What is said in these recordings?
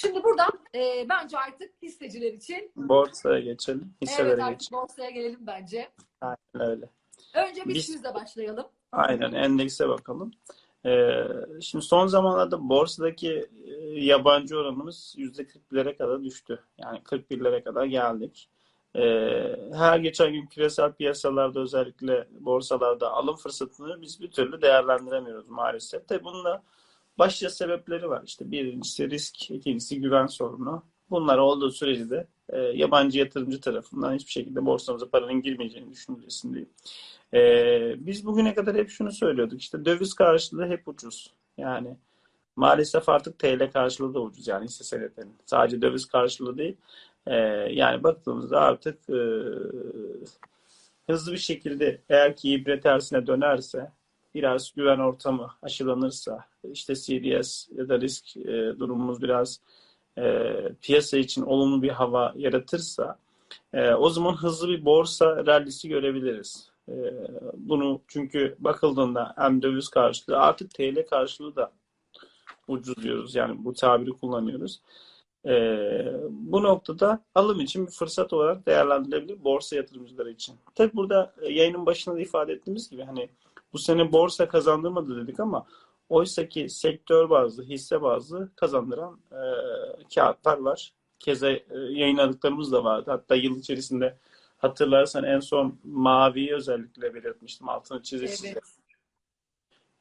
Şimdi buradan e, bence artık hisseciler için Borsaya geçelim. Hisselere evet artık geçelim. borsaya gelelim bence. Aynen öyle. Önce Biz- biz yüzle başlayalım. Aynen endekse bakalım. Ee, şimdi son zamanlarda borsadaki e, yabancı oranımız %41'lere kadar düştü. Yani 41'lere kadar geldik. Ee, her geçen gün küresel piyasalarda özellikle borsalarda alım fırsatını biz bir türlü değerlendiremiyoruz maalesef. Tabii bunun da başlıca sebepleri var. İşte birincisi risk, ikincisi güven sorunu. Bunlar olduğu sürece de e, yabancı yatırımcı tarafından hiçbir şekilde borsamıza paranın girmeyeceğini düşüncesindeyim. Ee, biz bugüne kadar hep şunu söylüyorduk. İşte döviz karşılığı hep ucuz. Yani maalesef artık TL karşılığı da ucuz. Yani hisse senetlerinin. Sadece döviz karşılığı değil. Ee, yani baktığımızda artık e, hızlı bir şekilde eğer ki ibre tersine dönerse biraz güven ortamı aşılanırsa işte CDS ya da risk e, durumumuz biraz e, piyasa için olumlu bir hava yaratırsa e, o zaman hızlı bir borsa rallisi görebiliriz. E, bunu çünkü bakıldığında hem döviz karşılığı artık TL karşılığı da ucuz diyoruz. Yani bu tabiri kullanıyoruz. E, bu noktada alım için bir fırsat olarak değerlendirilebilir borsa yatırımcıları için. Tabii burada e, yayının başında da ifade ettiğimiz gibi hani bu sene borsa kazandırmadı dedik ama oysa ki sektör bazlı, hisse bazlı kazandıran e, kağıtlar var. Keza e, yayınladıklarımız da vardı. Hatta yıl içerisinde hatırlarsan en son maviyi özellikle belirtmiştim. Altını çizilsin. Evet.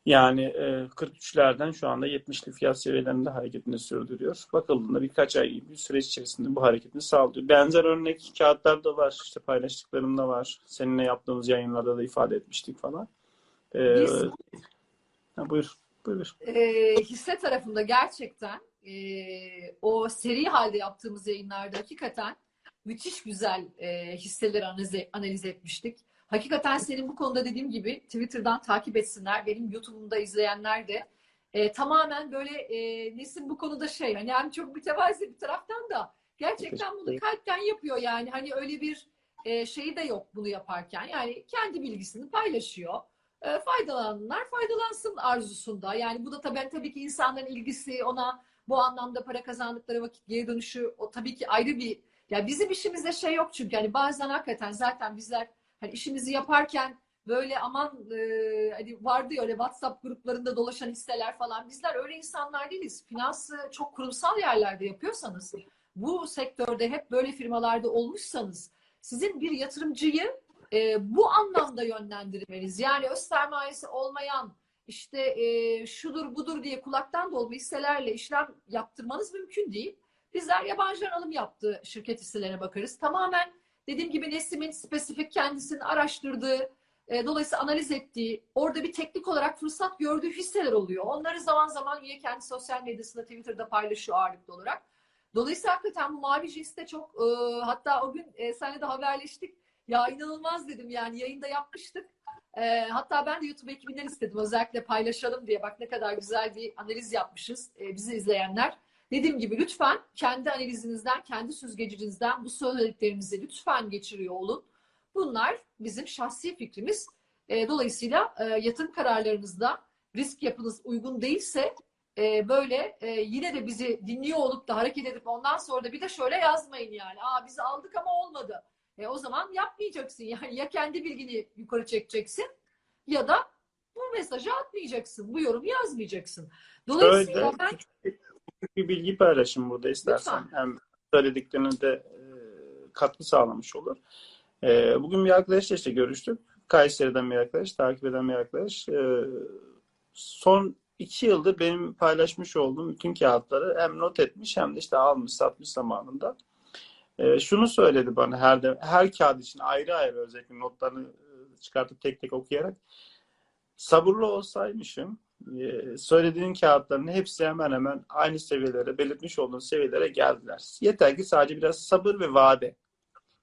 Yani e, 43'lerden şu anda 70'li fiyat seviyelerinde hareketini sürdürüyor. Bakıldığında birkaç ay gibi bir süreç içerisinde bu hareketini sağlıyor. Benzer örnek kağıtlar da var. İşte paylaştıklarımda var. Seninle yaptığımız yayınlarda da ifade etmiştik falan. E, Biz ha, buyur. Buyur. e, hisse tarafında gerçekten e, o seri halde yaptığımız yayınlarda hakikaten müthiş güzel e, hisseleri analiz, analiz etmiştik. Hakikaten senin bu konuda dediğim gibi Twitter'dan takip etsinler. Benim YouTube'umda izleyenler de e, tamamen böyle e, Nesin bu konuda şey hani hem çok mütevazi bir taraftan da gerçekten bunu kalpten yapıyor yani hani öyle bir e, şeyi de yok bunu yaparken yani kendi bilgisini paylaşıyor. E, faydalananlar faydalansın arzusunda. Yani bu da tabii, tabii ki insanların ilgisi ona bu anlamda para kazandıkları vakit geri dönüşü o tabii ki ayrı bir ya bizim işimizde şey yok çünkü hani bazen hakikaten zaten bizler hani işimizi yaparken böyle aman e, hani vardı ya öyle WhatsApp gruplarında dolaşan hisseler falan bizler öyle insanlar değiliz. Finansı çok kurumsal yerlerde yapıyorsanız bu sektörde hep böyle firmalarda olmuşsanız sizin bir yatırımcıyı e, bu anlamda yönlendirmeniz. Yani öz sermayesi olmayan işte e, şudur budur diye kulaktan dolma hisselerle işlem yaptırmanız mümkün değil. Bizler yabancıların alım yaptığı şirket hisselerine bakarız. Tamamen dediğim gibi Nesim'in spesifik kendisini araştırdığı, e, dolayısıyla analiz ettiği, orada bir teknik olarak fırsat gördüğü hisseler oluyor. Onları zaman zaman yine kendi sosyal medyasında, Twitter'da paylaşıyor ağırlıklı olarak. Dolayısıyla hakikaten bu mavi jinste çok e, hatta o gün e, seninle de haberleştik. Ya inanılmaz dedim yani yayında yapmıştık. E, hatta ben de YouTube ekibinden istedim özellikle paylaşalım diye. Bak ne kadar güzel bir analiz yapmışız e, bizi izleyenler. Dediğim gibi lütfen kendi analizinizden, kendi süzgecinizden bu söylediklerimizi lütfen geçiriyor olun. Bunlar bizim şahsi fikrimiz. E, dolayısıyla e, yatırım kararlarınızda risk yapınız uygun değilse e, böyle e, yine de bizi dinliyor olup da hareket edip ondan sonra da bir de şöyle yazmayın yani. Aa bizi aldık ama olmadı. E, o zaman yapmayacaksın. Yani ya kendi bilgini yukarı çekeceksin ya da bu mesajı atmayacaksın. Bu yorumu yazmayacaksın. Dolayısıyla Öyle. ben Küçük bir bilgi paylaşım burada istersen. Lütfen. Hem söylediklerine de e, katkı sağlamış olur. E, bugün bir arkadaşla işte görüştük. Kayseri'den bir arkadaş, takip eden bir arkadaş. E, son iki yıldır benim paylaşmış olduğum bütün kağıtları hem not etmiş hem de işte almış, satmış zamanında. E, şunu söyledi bana her de her kağıt için ayrı ayrı özellikle notlarını e, çıkartıp tek tek okuyarak sabırlı olsaymışım e, söylediğin kağıtların hepsi hemen hemen aynı seviyelere, belirtmiş olduğun seviyelere geldiler. Yeter ki sadece biraz sabır ve vade.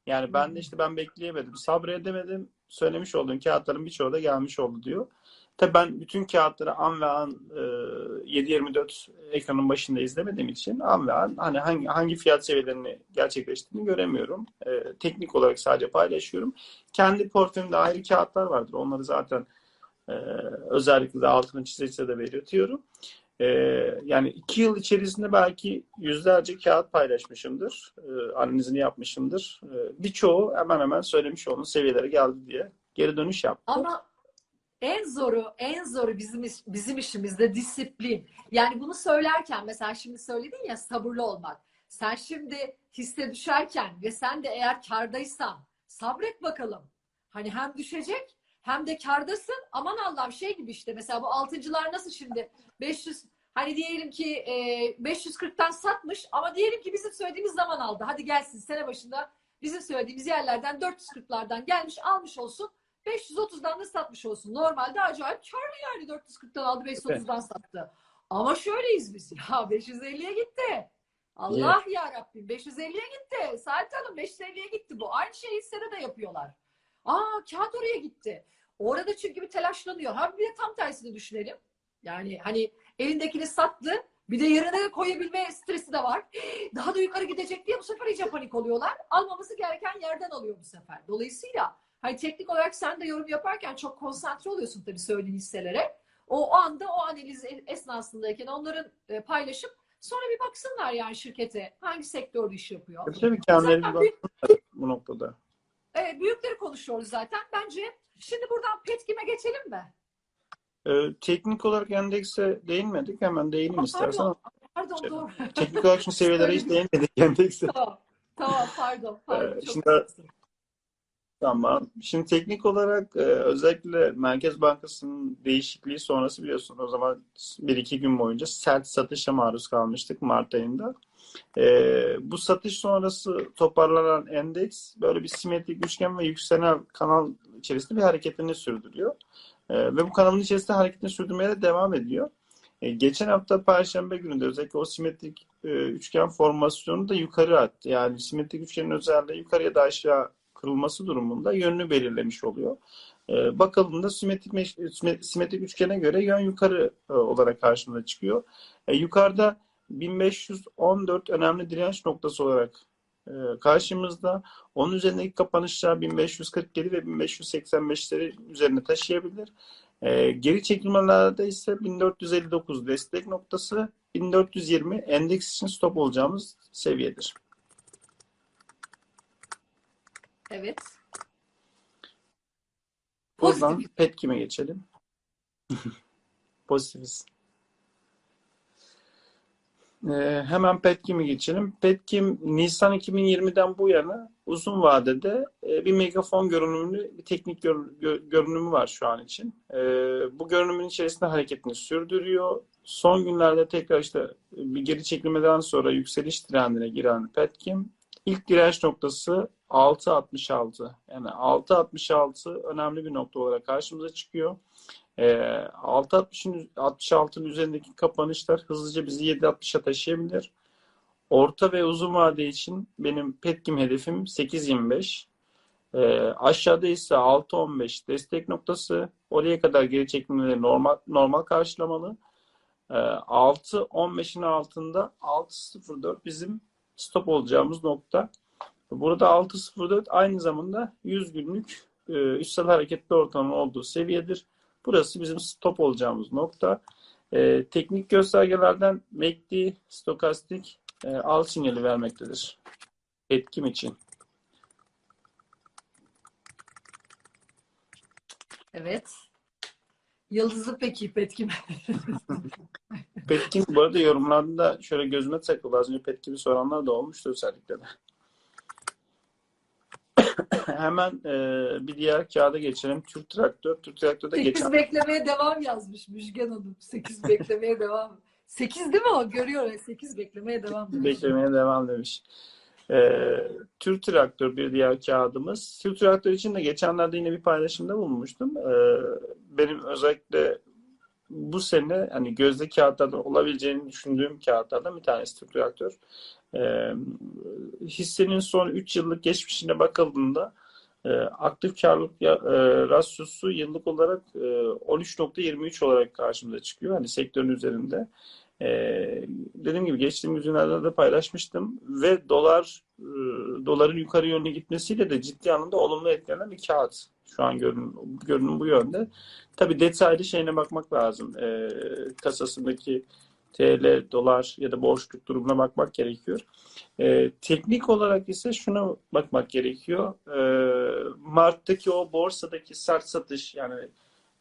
Yani ben de işte ben bekleyemedim, sabredemedim. Söylemiş olduğun kağıtların birçoğu da gelmiş oldu diyor. Tabii ben bütün kağıtları an ve an e, 7-24 ekranın başında izlemediğim için an ve an hani hangi, hangi fiyat seviyelerini gerçekleştiğini göremiyorum. E, teknik olarak sadece paylaşıyorum. Kendi portföyümde ayrı kağıtlar vardır. Onları zaten ee, özellikle de altını çize de belirtiyorum. Ee, yani iki yıl içerisinde belki yüzlerce kağıt paylaşmışımdır. Ee, analizini yapmışımdır. Ee, birçoğu hemen hemen söylemiş olduğum seviyelere geldi diye geri dönüş yaptı. Ama en zoru, en zoru bizim bizim işimizde disiplin. Yani bunu söylerken mesela şimdi söyledin ya sabırlı olmak. Sen şimdi hisse düşerken ve sen de eğer kardaysan sabret bakalım. Hani hem düşecek hem de kardasın. Aman Allah'ım şey gibi işte mesela bu altıncılar nasıl şimdi 500 hani diyelim ki e, 540'tan satmış ama diyelim ki bizim söylediğimiz zaman aldı. Hadi gelsin sene başında bizim söylediğimiz yerlerden 440'lardan gelmiş almış olsun. 530'dan da satmış olsun. Normalde acayip karlı yani 440'tan aldı 530'dan sattı. Ama şöyleyiz biz. Ya 550'ye gitti. Allah ya Rabbim 550'ye gitti. Saadet Hanım 550'ye gitti bu. Aynı şeyi hissede de yapıyorlar. Aa kağıt oraya gitti. Orada çünkü bir telaşlanıyor. Ha bir de tam tersini düşünelim. Yani hani elindekini sattı. Bir de yerine koyabilme stresi de var. Daha da yukarı gidecek diye bu sefer iyice panik oluyorlar. Almaması gereken yerden alıyor bu sefer. Dolayısıyla hani teknik olarak sen de yorum yaparken çok konsantre oluyorsun tabii söylediğin hisselere. O, o anda o analiz esnasındayken onların e, paylaşıp sonra bir baksınlar yani şirkete hangi sektörde iş yapıyor. Tabii tabii kendileri bir baksınlar bu noktada. Evet, büyükleri konuşuyoruz zaten. Bence şimdi buradan Petkim'e geçelim mi? Ee, teknik olarak endekse değinmedik. Hemen değineyim Aa, istersen. Pardon, pardon Şey, doğru. Teknik olarak şimdi seviyelere hiç değinmedik endekse. tamam, tamam pardon. pardon. Ee, şimdi-. Tamam. Şimdi teknik olarak e, özellikle Merkez Bankası'nın değişikliği sonrası biliyorsun o zaman bir iki gün boyunca sert satışa maruz kalmıştık Mart ayında. E, bu satış sonrası toparlanan endeks böyle bir simetrik üçgen ve yükselen kanal içerisinde bir hareketini sürdürüyor. E, ve bu kanalın içerisinde hareketini sürdürmeye de devam ediyor. E, geçen hafta Perşembe gününde özellikle o simetrik e, üçgen formasyonu da yukarı attı. Yani simetrik üçgenin özelliği yukarıya da aşağı kırılması durumunda yönünü belirlemiş oluyor. Ee, bakalım da simetrik, simetrik üçgene göre yön yukarı e, olarak karşımıza çıkıyor. E, yukarıda 1514 önemli direnç noktası olarak e, karşımızda. Onun üzerindeki kapanışlar 1547 ve 1585'leri üzerine taşıyabilir. E, geri çekilmelerde ise 1459 destek noktası, 1420 endeks için stop olacağımız seviyedir. Evet. Oradan Pozitif. Petkim'e geçelim. Pozitifiz. Ee, hemen Petkim'e geçelim. Petkim Nisan 2020'den bu yana uzun vadede e, bir megafon görünümlü bir teknik gör- gö- görünümü var şu an için. Ee, bu görünümün içerisinde hareketini sürdürüyor. Son günlerde tekrar işte bir geri çekilmeden sonra yükseliş trendine giren Petkim ilk direnç noktası 6.66. Yani 6.66 önemli bir nokta olarak karşımıza çıkıyor. Ee, 6.60'ın 66'ın üzerindeki kapanışlar hızlıca bizi 7.60'a taşıyabilir. Orta ve uzun vade için benim petkim hedefim 8.25. Ee, aşağıda ise 6.15 destek noktası. Oraya kadar geri çekilmeleri normal normal karşılamalı. Ee, 6.15'in altında 6.04 bizim stop olacağımız nokta. Burada 6.04 aynı zamanda 100 günlük e, üstel hareketli ortamın olduğu seviyedir. Burası bizim stop olacağımız nokta. E, teknik göstergelerden MACD, stokastik e, al sinyali vermektedir. Etkim için. Evet. Yıldızlı peki Petkim. Petkim bu arada yorumlarda da şöyle gözüme takıldı. Az önce Petkim'i soranlar da olmuştu özellikle de. Hemen e, bir diğer kağıda geçelim. Türk Traktör. Türk Traktör'de 8 geçen beklemeye devam yazmış Müjgan Hanım. 8 beklemeye devam. 8 değil mi o? Görüyor. 8 beklemeye devam. demiş. Beklemeye devam demiş. Ee, Türk Traktör bir diğer kağıdımız. Türk Traktör için de geçenlerde yine bir paylaşımda bulunmuştum. Ee, benim özellikle bu sene hani gözde kağıtlardan olabileceğini düşündüğüm kağıtlardan bir tanesi Türk Traktör. Ee, hissenin son 3 yıllık geçmişine bakıldığında e, aktif karlılık e, rasyosu yıllık olarak e, 13.23 olarak karşımıza çıkıyor. Hani sektörün üzerinde. E, dediğim gibi geçtiğimiz günlerde de paylaşmıştım ve dolar e, doların yukarı yönlü gitmesiyle de ciddi anlamda olumlu etkilenen bir kağıt. Şu an görünüm, görünüm bu yönde. Tabii detaylı şeyine bakmak lazım. E, kasasındaki TL, dolar ya da borçluk durumuna bakmak gerekiyor. E, teknik olarak ise şuna bakmak gerekiyor. E, Mart'taki o borsadaki sert satış yani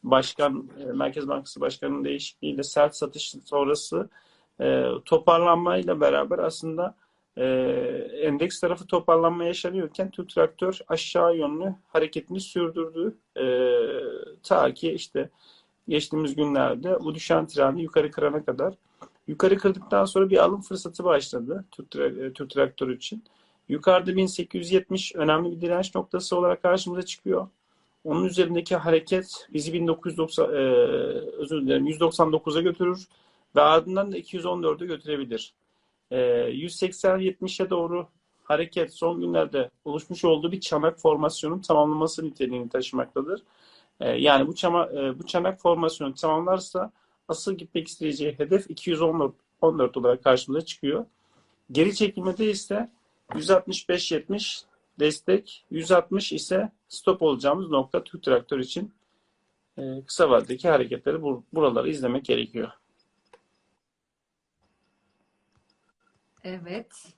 başkan e, Merkez Bankası Başkanı'nın değişikliğiyle sert satış sonrası e, toparlanmayla beraber aslında e, endeks tarafı toparlanma yaşanıyorken Türk Traktör aşağı yönlü hareketini sürdürdü. E, ta ki işte geçtiğimiz günlerde bu düşen trendi yukarı kırana kadar. Yukarı kırdıktan sonra bir alım fırsatı başladı Türk, Türk Traktör için. Yukarıda 1870 önemli bir direnç noktası olarak karşımıza çıkıyor. Onun üzerindeki hareket bizi 1990 e, özür dilerim 199'a götürür ve ardından da 214'e götürebilir. E, 180-70'e doğru hareket son günlerde oluşmuş olduğu bir çanak formasyonun tamamlaması niteliğini taşımaktadır. E, yani bu, çama, e, bu çanak formasyonu tamamlarsa asıl gitmek isteyeceği hedef 214 14 olarak karşımıza çıkıyor. Geri çekilmede ise 165-70 destek, 160 ise stop olacağımız nokta Türk Traktör için e, kısa vadedeki hareketleri bur buraları izlemek gerekiyor. Evet.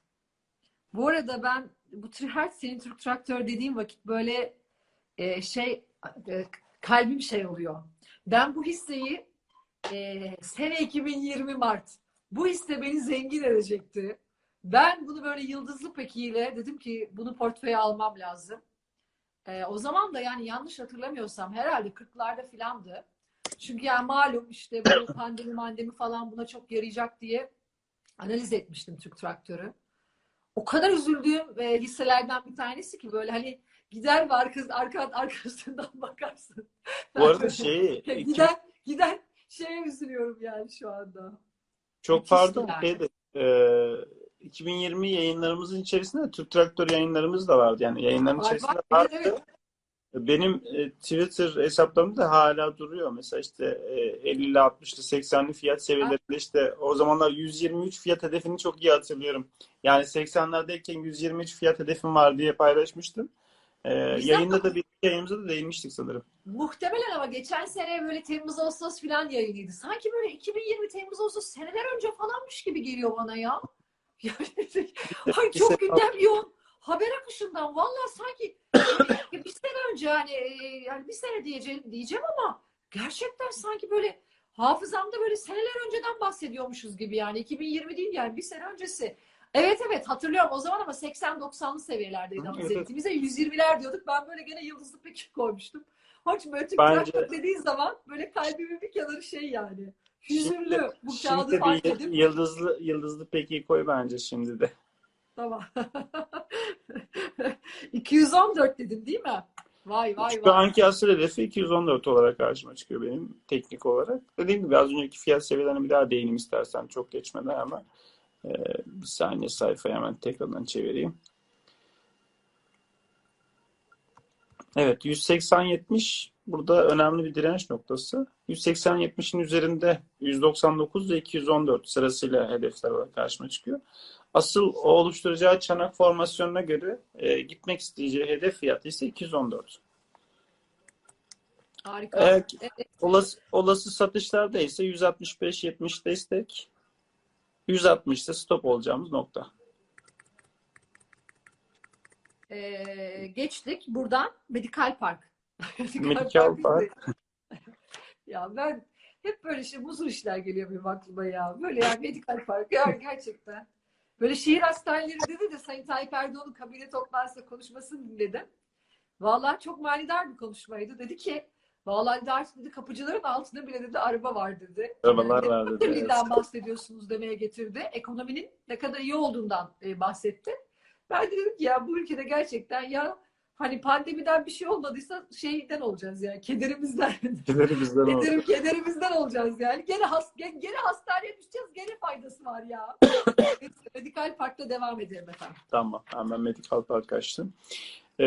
Bu arada ben bu her senin Türk Traktör dediğim vakit böyle e, şey e, kalbim şey oluyor. Ben bu hisseyi e, sene 2020 Mart bu hisse beni zengin edecekti. Ben bunu böyle yıldızlı pekiyle dedim ki bunu portföye almam lazım. E, o zaman da yani yanlış hatırlamıyorsam herhalde 40'larda filandı. Çünkü yani malum işte bu pandemi mandemi falan buna çok yarayacak diye analiz etmiştim Türk Traktörü. O kadar üzüldüğüm e, hisselerden bir tanesi ki böyle hani gider ve arkası, arka, arkasından bakarsın. Bu arada şeyi giden, giden şeye üzülüyorum yani şu anda. Çok Müthiş pardon. yani. Şeyde, e, 2020 yayınlarımızın içerisinde Türk Traktör yayınlarımız da vardı. Yani yayınların içerisinde var. vardı. Evet. Benim e, Twitter hesaplarımda hala duruyor. Mesela işte e, 50'li, 60'lı, 80'li fiyat seviyelerinde işte o zamanlar 123 fiyat hedefini çok iyi hatırlıyorum. Yani 80'lerdeyken 123 fiyat hedefim var diye paylaşmıştım. E, yayında da bir yayınımızda da değinmiştik sanırım. Muhtemelen ama geçen sene böyle Temmuz Ağustos falan yayınıydı. Sanki böyle 2020 Temmuz Ağustos seneler önce falanmış gibi geliyor bana ya. Yani, ay çok gündem yoğun. Haber akışından vallahi sanki bir sene önce hani e, yani bir sene diyeceğim, diyeceğim ama gerçekten sanki böyle hafızamda böyle seneler önceden bahsediyormuşuz gibi yani 2020 değil yani bir sene öncesi. Evet evet hatırlıyorum o zaman ama 80-90'lı seviyelerdeydi evet. ettiğimizde 120'ler diyorduk. Ben böyle gene yıldızlı peki koymuştum. İçin böyle Türk Bence- dediğin zaman böyle kalbimin bir kenarı şey yani. Hüzünlü. Bu Şimdi kağıdı de fark edip yıldızlı yıldızlı peki koy bence şimdi de. tamam. 214 dedim değil mi? Vay vay Şu vay. anki asıl hedefi 214 olarak karşıma çıkıyor benim teknik olarak. Dediğim gibi az önceki fiyat seviyelerine bir daha değinim istersen çok geçmeden ama e, bir saniye sayfayı hemen tekrardan çevireyim. Evet 180-70 burada önemli bir direnç noktası. 180-70'in üzerinde 199 ve 214 sırasıyla hedefler olarak karşıma çıkıyor. Asıl o oluşturacağı çanak formasyonuna göre e, gitmek isteyeceği hedef fiyatı ise 214. Harika. Evet. Evet. Olası, olası satışlarda ise 165-70 destek, 160 ise stop olacağımız nokta. Ee, geçtik buradan Medikal Park. Medikal Park. ya ben hep böyle şey muzur işler geliyor benim aklıma ya. Böyle ya Medikal Park ya gerçekten. Böyle şehir hastaneleri dedi de Sayın Tayyip Erdoğan'ın kabine toplantısında konuşmasını dinledim. Vallahi çok manidar bir konuşmaydı. Dedi ki vallahi dedi, artık dedi kapıcıların altında bile dedi araba var dedi. Arabalar Yani var dedi, evet. bahsediyorsunuz demeye getirdi. Ekonominin ne kadar iyi olduğundan e, bahsetti. Ben de dedim ki ya bu ülkede gerçekten ya hani pandemiden bir şey olmadıysa şeyden olacağız yani kederimizden. Giderimizden oldu. Kederim, kederimizden olacağız yani. Gene, has, gene, hastaneye düşeceğiz. Gene faydası var ya. Medikal Park'ta devam edelim efendim. Tamam. Hemen Medical Park açtım. Ee,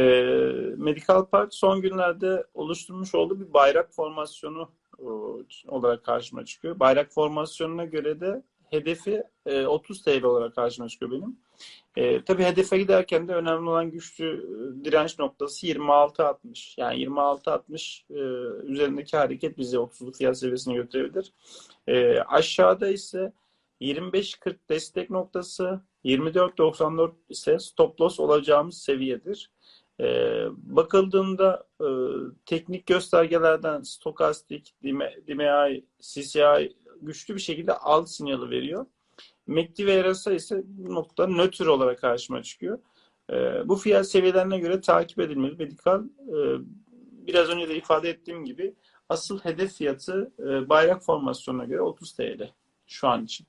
Medical Park son günlerde oluşturmuş olduğu bir bayrak formasyonu o, olarak karşıma çıkıyor. Bayrak formasyonuna göre de hedefi e, 30 TL olarak karşıma çıkıyor benim. E, tabii hedefe giderken de önemli olan güçlü e, direnç noktası 26.60. Yani 26.60 e, üzerindeki hareket bizi 30'luk fiyat seviyesine götürebilir. E, aşağıda ise 25.40 destek noktası, 24.94 ise stop loss olacağımız seviyedir. Ee, bakıldığında e, teknik göstergelerden stokastik, DMI, CCI güçlü bir şekilde alt sinyali veriyor. MACD ve RSI ise nokta nötr olarak karşıma çıkıyor. Ee, bu fiyat seviyelerine göre takip edilmeli. Medikal e, biraz önce de ifade ettiğim gibi asıl hedef fiyatı e, bayrak formasyonuna göre 30 TL şu an için.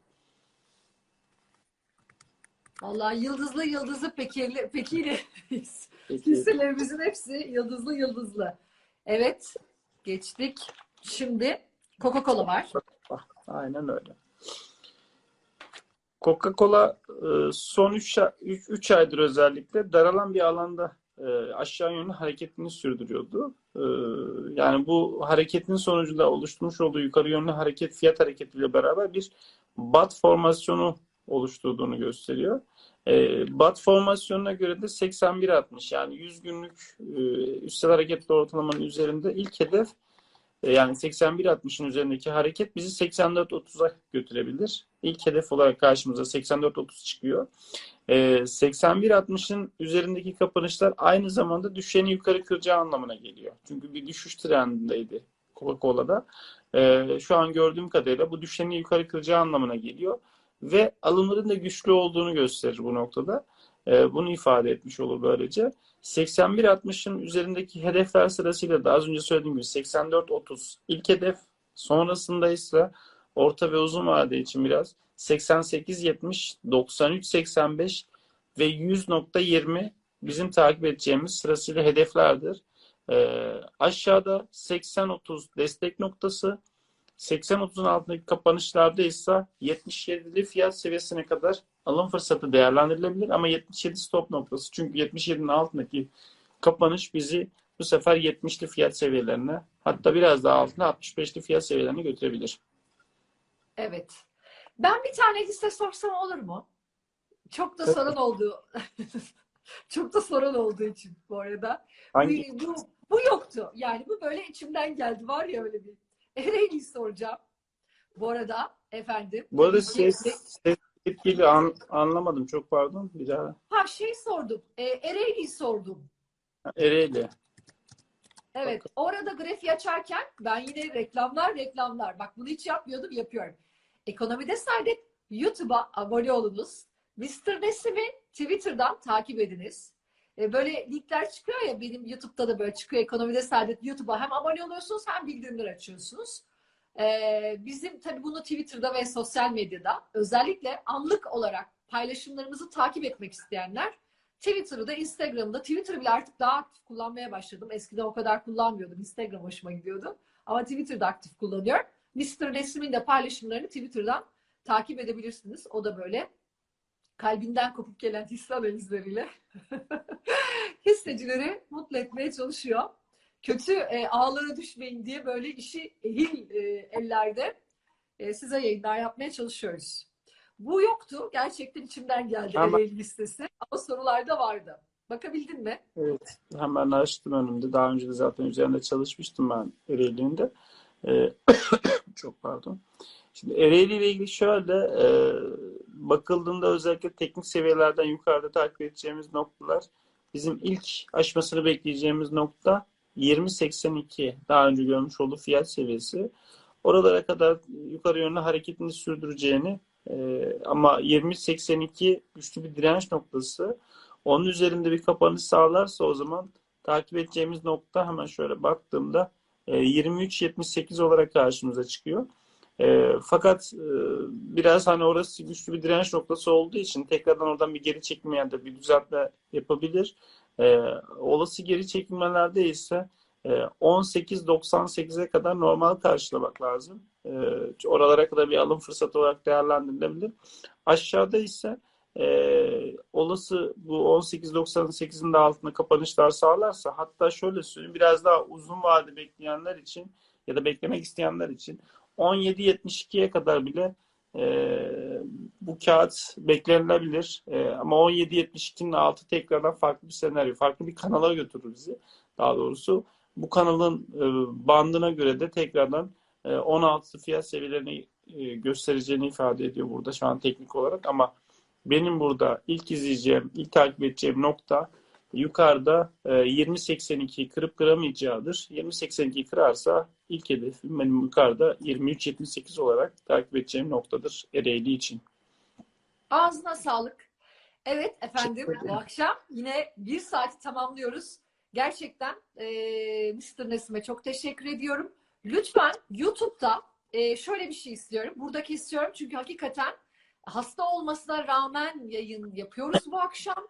Vallahi yıldızlı yıldızlı pekili, pekili Peki. hisselerimizin hepsi yıldızlı yıldızlı. Evet, geçtik. Şimdi Coca-Cola var. Aynen öyle. Coca-Cola e, son 3 aydır özellikle daralan bir alanda e, aşağı yönlü hareketini sürdürüyordu. E, yani bu hareketin sonucunda oluşturmuş olduğu yukarı yönlü hareket fiyat hareketiyle beraber bir bat formasyonu oluşturduğunu gösteriyor. Bat formasyonuna göre de 81.60 yani 100 günlük üstel hareketli ortalamanın üzerinde ilk hedef yani 81.60'ın üzerindeki hareket bizi 84.30'a götürebilir. İlk hedef olarak karşımıza 84.30 çıkıyor. 81.60'ın üzerindeki kapanışlar aynı zamanda düşeni yukarı kıracağı anlamına geliyor. Çünkü bir düşüş trendindeydi Coca-Cola'da. Şu an gördüğüm kadarıyla bu düşeni yukarı kıracağı anlamına geliyor. Ve alımların da güçlü olduğunu gösterir bu noktada. Bunu ifade etmiş olur böylece. 81.60'ın üzerindeki hedefler sırasıyla da az önce söylediğim gibi 84.30 ilk hedef. Sonrasında ise orta ve uzun vade için biraz 88.70, 93.85 ve 100.20 bizim takip edeceğimiz sırasıyla hedeflerdir. Ee, aşağıda 80.30 destek noktası, 80.30'un altındaki kapanışlarda ise 77'li fiyat seviyesine kadar alım fırsatı değerlendirilebilir ama 77 stop noktası. Çünkü 77'nin altındaki kapanış bizi bu sefer 70'li fiyat seviyelerine hatta biraz daha altına 65'li fiyat seviyelerine götürebilir. Evet. Ben bir tane liste sorsam olur mu? Çok da sorun oldu. Çok da sorun olduğu için bu arada. Hangi? Bu, bu, bu yoktu. Yani bu böyle içimden geldi. Var ya öyle bir. Ereğli soracağım. Bu arada efendim. Bu arada tabii ki- ses, ses etkili an, anlamadım çok pardon. Bir daha. Ha şey sordum. E, Ereğli'yi sordum. Ereğli. Evet. Orada grafiği açarken ben yine reklamlar reklamlar. Bak bunu hiç yapmıyordum yapıyorum. Ekonomide Saadet YouTube'a abone olunuz. Mr. Nesim'i Twitter'dan takip ediniz. E, Böyle linkler çıkıyor ya benim YouTube'da da böyle çıkıyor. Ekonomide Saadet YouTube'a hem abone oluyorsunuz hem bildirimler açıyorsunuz. E, Bizim tabii bunu Twitter'da ve sosyal medyada özellikle anlık olarak paylaşımlarımızı takip etmek isteyenler Twitter'ı da Instagram'da Twitter'ı bile artık daha aktif kullanmaya başladım. Eskiden o kadar kullanmıyordum. Instagram hoşuma gidiyordu. Ama Twitter'da aktif kullanıyorum. Mr. Resim'in de paylaşımlarını Twitter'dan takip edebilirsiniz. O da böyle kalbinden kopup gelen hisse analizleriyle hissecileri mutlu etmeye çalışıyor. Kötü e, ağlara düşmeyin diye böyle işi ehil e, ellerde e, size yayınlar yapmaya çalışıyoruz. Bu yoktu. Gerçekten içimden geldi Ama- listesi. Ama sorularda vardı. Bakabildin mi? Evet. Hemen açtım önümde. Daha önce de zaten üzerinde çalışmıştım ben Ereğli'nde. Ee, çok pardon. Şimdi Ereğli ile ilgili şöyle e, bakıldığında özellikle teknik seviyelerden yukarıda takip edeceğimiz noktalar bizim ilk aşmasını bekleyeceğimiz nokta 20.82 daha önce görmüş olduğu fiyat seviyesi. Oralara kadar yukarı yönlü hareketini sürdüreceğini e, ama 20.82 güçlü bir direnç noktası. Onun üzerinde bir kapanış sağlarsa o zaman takip edeceğimiz nokta hemen şöyle baktığımda e, 23.78 olarak karşımıza çıkıyor. E, fakat e, biraz hani orası güçlü bir direnç noktası olduğu için tekrardan oradan bir geri çekilme ya da bir düzeltme yapabilir. E, olası geri çekilmelerde ise e, 18.98'e kadar normal karşılamak lazım. E, oralara kadar bir alım fırsatı olarak değerlendirilebilir. Aşağıda ise e, olası bu 18.98'in de altında kapanışlar sağlarsa hatta şöyle söyleyeyim biraz daha uzun vade bekleyenler için ya da beklemek isteyenler için 17.72'ye kadar bile Ee, bu kağıt beklenilebilir. Ee, ama 17.72'nin altı tekrardan farklı bir senaryo, farklı bir kanala götürür bizi. Daha doğrusu bu kanalın e, bandına göre de tekrardan e, 16 fiyat seviyelerini e, göstereceğini ifade ediyor burada şu an teknik olarak ama benim burada ilk izleyeceğim, ilk takip edeceğim nokta yukarıda e, 20.82'yi kırıp kıramayacağıdır. 20.82'yi kırarsa ilk hedefim benim yukarıda 23.78 olarak takip edeceğim noktadır Ereğli için. Ağzına sağlık. Evet efendim bu akşam yine bir saati tamamlıyoruz. Gerçekten e, Mr. Nesim'e çok teşekkür ediyorum. Lütfen YouTube'da e, şöyle bir şey istiyorum. Buradaki istiyorum çünkü hakikaten hasta olmasına rağmen yayın yapıyoruz bu akşam.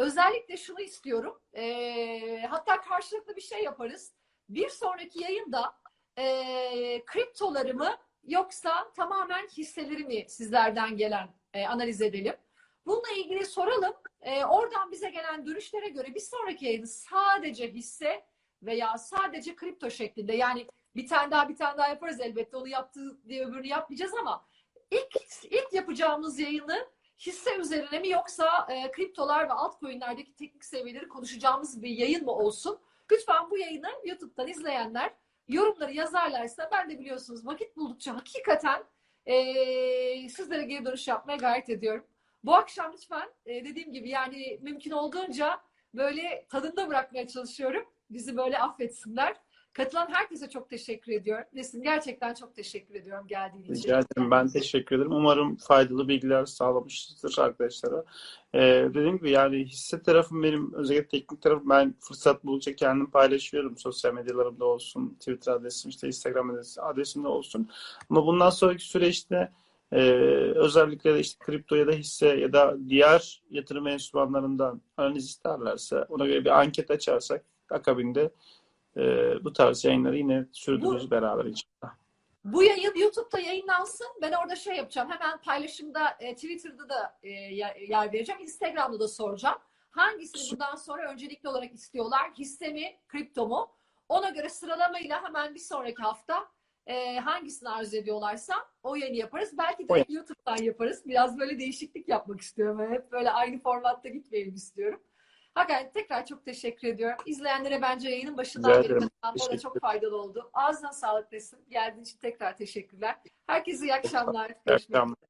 Özellikle şunu istiyorum. E, hatta karşılıklı bir şey yaparız. Bir sonraki yayında e, kriptolarımı yoksa tamamen hisselerimi sizlerden gelen e, analiz edelim. Bununla ilgili soralım. E, oradan bize gelen dönüşlere göre bir sonraki yayını sadece hisse veya sadece kripto şeklinde yani bir tane daha bir tane daha yaparız elbette onu yaptığı diye öbürünü yapmayacağız ama ilk ilk yapacağımız yayını hisse üzerine mi yoksa e, kriptolar ve altcoin'lerdeki teknik seviyeleri konuşacağımız bir yayın mı olsun? Lütfen bu yayını YouTube'dan izleyenler yorumları yazarlarsa ben de biliyorsunuz vakit buldukça hakikaten e, sizlere geri dönüş yapmaya gayret ediyorum. Bu akşam lütfen e, dediğim gibi yani mümkün olduğunca böyle tadında bırakmaya çalışıyorum. Bizi böyle affetsinler. Katılan herkese çok teşekkür ediyorum. Nesin gerçekten çok teşekkür ediyorum geldiğin için. Rica ederim. Ben teşekkür ederim. Umarım faydalı bilgiler sağlamışızdır arkadaşlara. Ee, dediğim gibi yani hisse tarafım benim özellikle teknik tarafım ben fırsat buldukça kendim paylaşıyorum. Sosyal medyalarımda olsun, Twitter adresim, işte Instagram adresim, adresimde olsun. Ama bundan sonraki süreçte e, özellikle de işte kripto ya da hisse ya da diğer yatırım enstrümanlarından analiz isterlerse ona göre bir anket açarsak akabinde e, bu tarz yayınları yine sürdürürüz beraber inşallah. Bu yayın YouTube'da yayınlansın. Ben orada şey yapacağım. Hemen paylaşımda e, Twitter'da da e, yer, vereceğim. Instagram'da da soracağım. Hangisini bundan sonra öncelikli olarak istiyorlar? Hisse mi, kripto mu? Ona göre sıralamayla hemen bir sonraki hafta e, hangisini arzu ediyorlarsa o yayını yaparız. Belki de YouTube'dan yaparız. Biraz böyle değişiklik yapmak istiyorum. Hep böyle aynı formatta gitmeyelim istiyorum. Hakikaten tekrar çok teşekkür ediyorum. İzleyenlere bence yayının başından beri ederim. katılan bana Teşekkür çok faydalı oldu. Ağzına sağlık desin. Geldiğin için tekrar teşekkürler. Herkese iyi akşamlar. İyi Görüşmek akşamlar. üzere.